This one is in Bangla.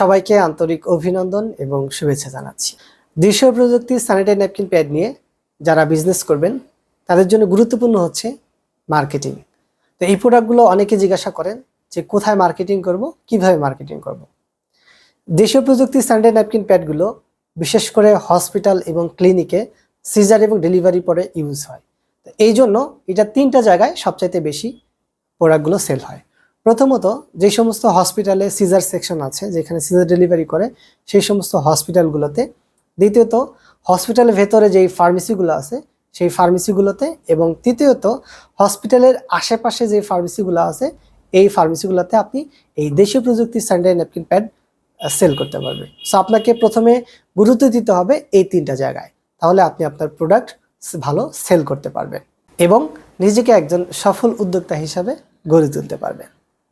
সবাইকে আন্তরিক অভিনন্দন এবং শুভেচ্ছা জানাচ্ছি। দেশীয় প্রযুক্তি স্যানিটারি ন্যাপকিন প্যাড নিয়ে যারা বিজনেস করবেন, তাদের জন্য গুরুত্বপূর্ণ হচ্ছে মার্কেটিং তো এই প্রোডাক্টগুলো অনেকে জিজ্ঞাসা করেন যে কোথায় মার্কেটিং করব, কীভাবে মার্কেটিং করব? দেশীয় প্রযুক্তি স্যানিটারি ন্যাপকিন প্যাডগুলো বিশেষ করে হসপিটাল এবং ক্লিনিকে সিজার এবং ডেলিভারি পরে ইউজ হয়। এই জন্য এটা তিনটা জায়গায় সবচাইতে বেশি প্রোডাক্টগুলো সেল হয়। প্রথমত, যে সমস্ত হসপিটালে সিজার সেকশন আছে, যেখানে সিজার ডেলিভারি করে, সেই সমস্ত হসপিটালগুলোতে। দ্বিতীয়ত হসপিটালের ভেতরে যেই ফার্মেসিগুলো আছে, সেই ফার্মেসিগুলোতে এবং তৃতীয়ত, হসপিটালের আশেপাশে যে ফার্মেসিগুলো আছে, এই ফার্মেসিগুলোতে আপনি এই দেশীয় প্রযুক্তির স্যানিটারি ন্যাপকিন প্যাড সেল করতে পারবেন। সো আপনাকে প্রথমে গুরুত্ব দিতে হবে এই তিনটা জায়গায়। তাহলে আপনি আপনার প্রোডাক্ট ভালো সেল করতে পারবেন এবং নিজেকে একজন সফল উদ্যোক্তা হিসাবে গড়ে তুলতে পারবেন।